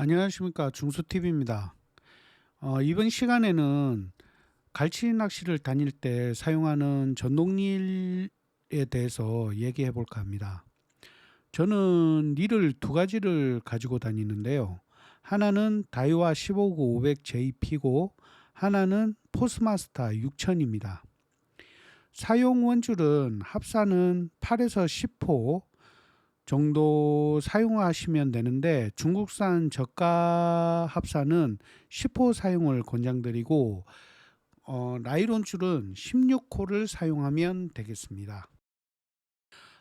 안녕하십니까 중수TV입니다. 어, 이번 시간에는 갈치 낚시를 다닐 때 사용하는 전동릴에 대해서 얘기해 볼까 합니다. 저는 릴을 두 가지를 가지고 다니는데요. 하나는 다이와 15구 500JP고 하나는 포스마스터 6000입니다. 사용 원줄은 합사는 8에서 10호 정도 사용하시면 되는데 중국산 저가 합사는 10호 사용을 권장드리고 어, 나이론 줄은 16호를 사용하면 되겠습니다.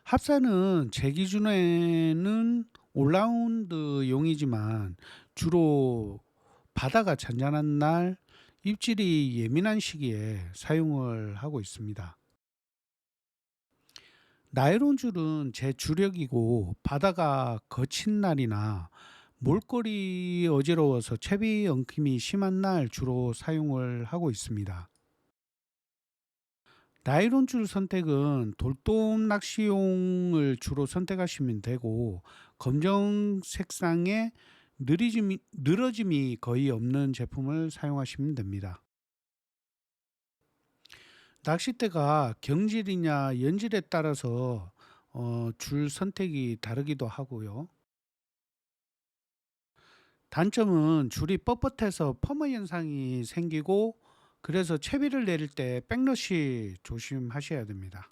합사는 제 기준에는 올라운드용이지만 주로 바다가 잔잔한 날 입질이 예민한 시기에 사용을 하고 있습니다. 나이론 줄은 제 주력이고 바다가 거친 날이나 몰골이 어지러워서 채비 엉킴이 심한 날 주로 사용을 하고 있습니다. 나이론 줄 선택은 돌돔 낚시용을 주로 선택하시면 되고 검정 색상의 늘어짐이 거의 없는 제품을 사용하시면 됩니다. 낚싯대가 경질이냐 연질에 따라서 어, 줄 선택이 다르기도 하고요. 단점은 줄이 뻣뻣해서 펌어 현상이 생기고 그래서 채비를 내릴 때 백러시 조심하셔야 됩니다.